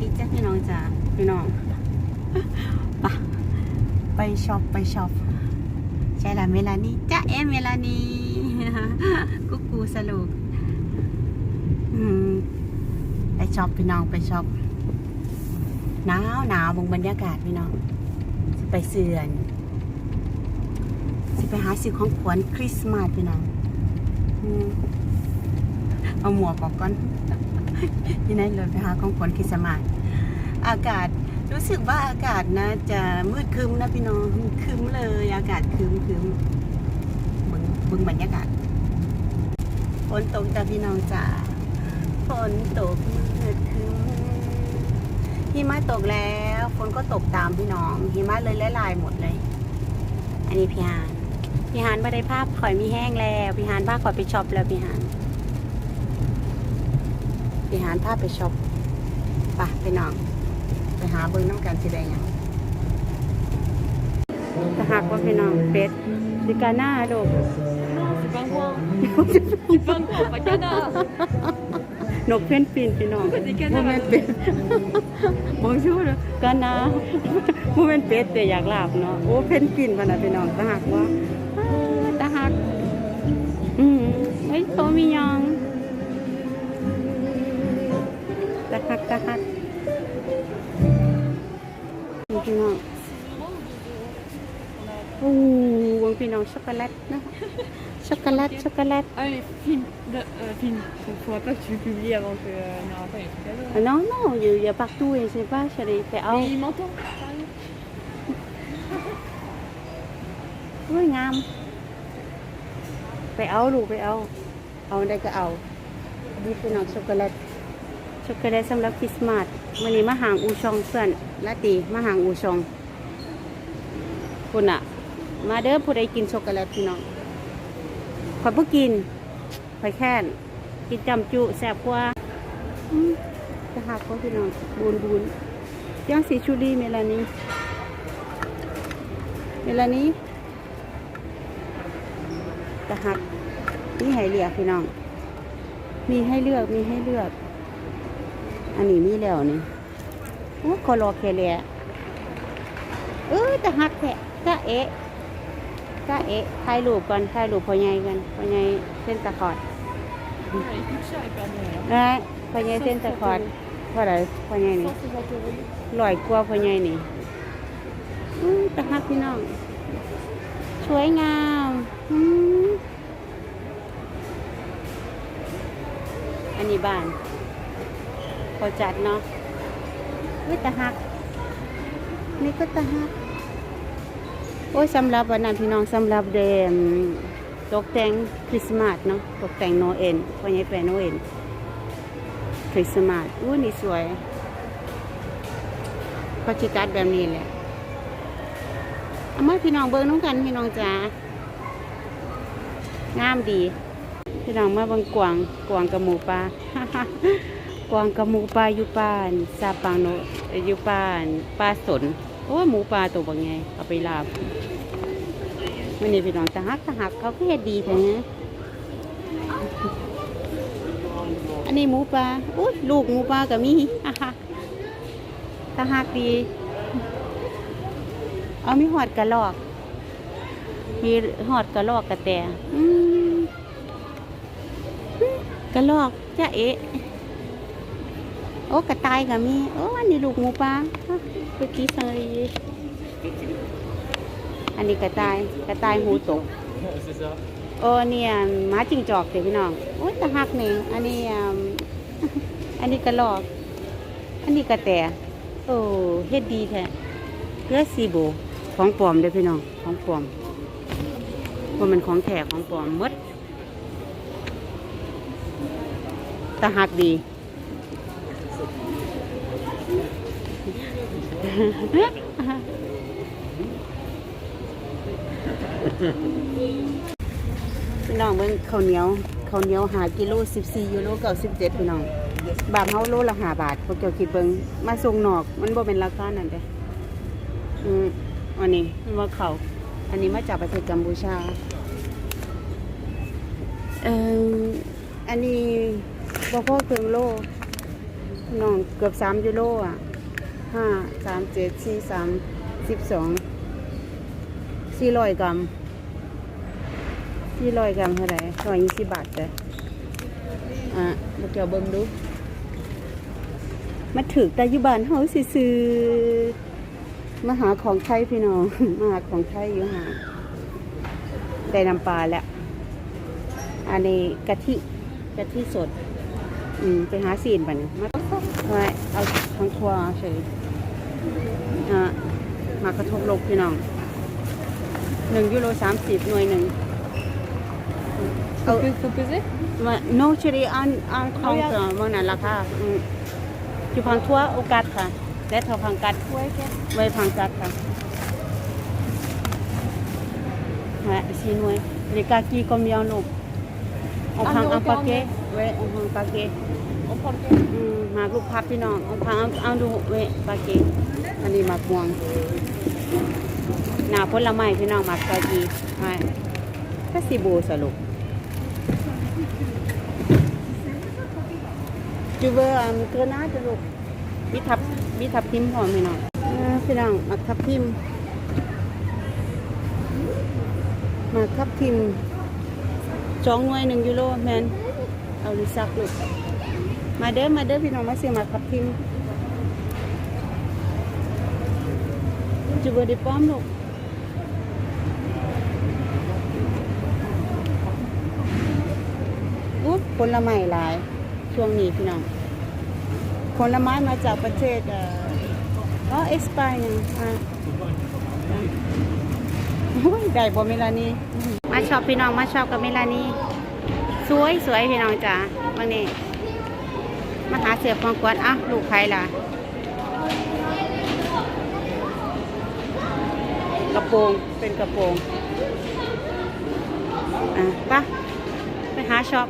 ดีจ้ะพี่น้องจ้าพี่น้องไปไปช็อปไปช็อปใช่ละเมลานีจ้าเอมเมลานีกุ๊กกูสรุปไปช็อปพี่น้องไปช็อปหนาวหนาวบงบรรยากาศพี่น้องไปเสื่อนสิไปหาซื้อของขวัญคริสต์มาสพี่น้องเอาหมวกออกก่อน ที่ไหนเลยไปหาของขวัญคริสต์มาสอากาศรู้สึกว่าอากาศนะจะมืดคึ้มนะพี่น้องคึ้มเลย อากาศคึ้มคึ้มบึงบึงบรรยากาศฝนตกจ้ะพี่น้องจ้าฝนตกมืดคึ้มหิมะตกแล้วฝนก็ตกตามพี่น้องหิมะเลยละลายหมดเลย อันนี้พี่ฮานพี่ฮานไม่ได้ภาพข่อยมีแห้งแล้วพี่ฮานพาข่อยไปช็อปแล้วพี่ฮาน พี่ฮานพาไปช็อปไปไปน้อง ไปหาเบิ้งน้ำกันสิได้หยังถ้าหากว่าพี่น้องเป็ดสิกาหน้าโดก C'est pas moi. C'est pas moi, pas canard. นกเพ่นปีนพี่น้องสิกาหโมน้าเมนเป็ดบองชูเลยกาหน้าโมเมนเป็ดแต่อยากลาบเนาะโอ้เพ่นปีนพะนะพี่น้องถ้าหากว่าอ้าถ้าหากอืมเฮ้ยโตมีหยัง ตะหักตะหักนี่พี่น้องโอ้วงพี่น้องช็อกโกแลตนะช็อกโกแลตช็อกโกแลต Ah, mais film, de, euh, film. Faut, faut pas que tu publies avant que. Euh, non, attends, il y a tout à l'heure. อะน้องน้องอยู่อย่าปักตู้เองใช่ป่ะเฉลี่ยไปเอา Mais il m'entend. sérieux เฮ้ยงาม ไปเอาลูกไปเอา เอาได้ก็เอาดีพี่น้องช็อกโกแลต ช็อกโกแลตสำหรับคริสต์มาสวันนี้มาหางอูชองเพื่อนลาตีมาหางอูชองคุณอะมาเด้อผู้ใดกินช็อกโกแลตพี่น้องขอยเพิ่กินขอยแค่นกินจำจุแสบกว่าจะหักก็พี่น้องบูนบูนยังสีชูรีเมลานีเมลานีจะหักนี่ให้เลือกพี่น้อง มีให้เลือกมีให้เลือก อันนี้มีแล้วนี่โอ้คอรอแคเลียเออจะหักแค่จะเอ๊ะจะเอ๊ะถ่ายรูปก่อนถ่ายรูปพ่อใหญ่กันพ่อใหญ่เส้นตะขอด Elle est toute chère, elle perd de rien. เอ้ยพ่อใหญ่เส้นตะขอดเท่าไหร่พ่อใหญ่นี่ลอยกว่าพ่อใหญ่นี่ตะหักพี่น้อง สวยงามอันนี้บ้าน เขาจัดเนาะวิตะหัก นี่ก็ตะหัก โอ้ยสำหรับวันนั้นพี่น้องสำหรับเดมตกแต่งคริสต์มาสเนาะตกแต่งโนเอ็นพ่อใหญ่แปลโนเอ็นคริสต์มาสอู้นี่สวยเขาจิจัดแบบนี้แหละเอามาพี่น้องเบิ้งน้องกันพี่น้องจ๋างามดี พี่น้องมาเบิ่งกวางกวางกับหมูปลา กวางกับหมูปลาอยู่ป่านซาปังโนอยู่ป่านปลาสนโอ้หมูปลาตัวบางไงเอาไปลาบมันนี่พี่น้องตะหักตะหักเขาก็เฮ็ดดีแท้นะอันนี้หมูปลาอุ้ยลูกหมูปลาก็มีตาหักดี เอามีหอดกระลอก มีหอดกระลอกกระแตกระลอกจ้าเอะ โอ้กระต่ายก็มีโอ้อันนี้ลูกหมูปลาเมื่อกี้สังเรีอันนี้กระต่ายกระต่ายหูตกโอ้เนี่ยหมาจิงจอกเด็กพี่น้องโอ้ยตาหักนี่อันนี้อันนี้กระหลอก อันนี้กระแตโอ้เฮ็ดดีแท้เลือซีโบของปลอมเด้อพี่น้องของปลอมว่ามันของแท้ของปลอมมดตาหักดี พี่น้องเบิ่งข้าวเหนียวข้าวเหนียวหากิโล14ยูโร97พี่น้อง บาทเฮาโลละ5บาทพวกเจ้าคิดเบิ่งมาส่งนอกมันบ่เป็นราคานั่นเด้อืมอันนี้มันว่าเขาอันนี้มาจากประเทศกัมพูชาเอ่ออันนี้บ่พอเครื่องโลน้องเกือบสามยูโรอะ ห้าสามเจ็ดสี่สามสิบสองสี่ร้อยกรัมสี่ร้อยกรัมเท่าไหร่ร้อยยี่สิบบาทจ้ะอะมาเกี่ยวเบิ่งดูมาถึกแต่ยุบานเฮาซื่อมาหาของไทยพี่น้องมาหาของไทยอยู่หาได้น้ำปลาแล้ว อันนี้กะทิกะทิสด อืมไปหาซีนไปเนี่ยมา ไว้เอาทั้งครัวเฉยอ่ามากระทบโลกพี่น้องหนึ่งยูโรสามสิบหน่วยหนึ่ง Ça peut, faut peser มาโนชรีอันอันของเอ่อมันนั่นราคาอืมอยู่พังทั่วโอกาสค่ะแคนอืมหมากลูกพับพี่น้องเอาพังเอาเอาดูเว้ปาเกตอันนี้หมากม่วงหนาผลไม้พี่น้องหมากกากีไอ้ก็สิบูสรุปจูเบอร์อันเกรนาจะลูกมีทับมีทับทิมพร้อมพี่น้องอ่าพี่น้องหมากทับทิมหมากทับทิมสองหน่วยหนึ่งยูโรแมนเอาลิซักลูก มาเด้อมาเด้อพี่น้องมาซื้อมาขับทิมจูเบอร์ดีป้อมลูกอุ๊ยผลไม้หลาย ช่วงนี้พี่น้องผลไม้มาจากประเทศเอ่ออ๋อเอ็กซ์ปยังอะได้บ่เมลานีมาชอบพี่น้องมาชอบกับเมลานีสวยสวยพี่น้องจ้าบางนี้ มาหาเสือฟองกวนอะลูกใครล่ะ กระโปรงเป็นกระโปรง อะปะไปหาช็อป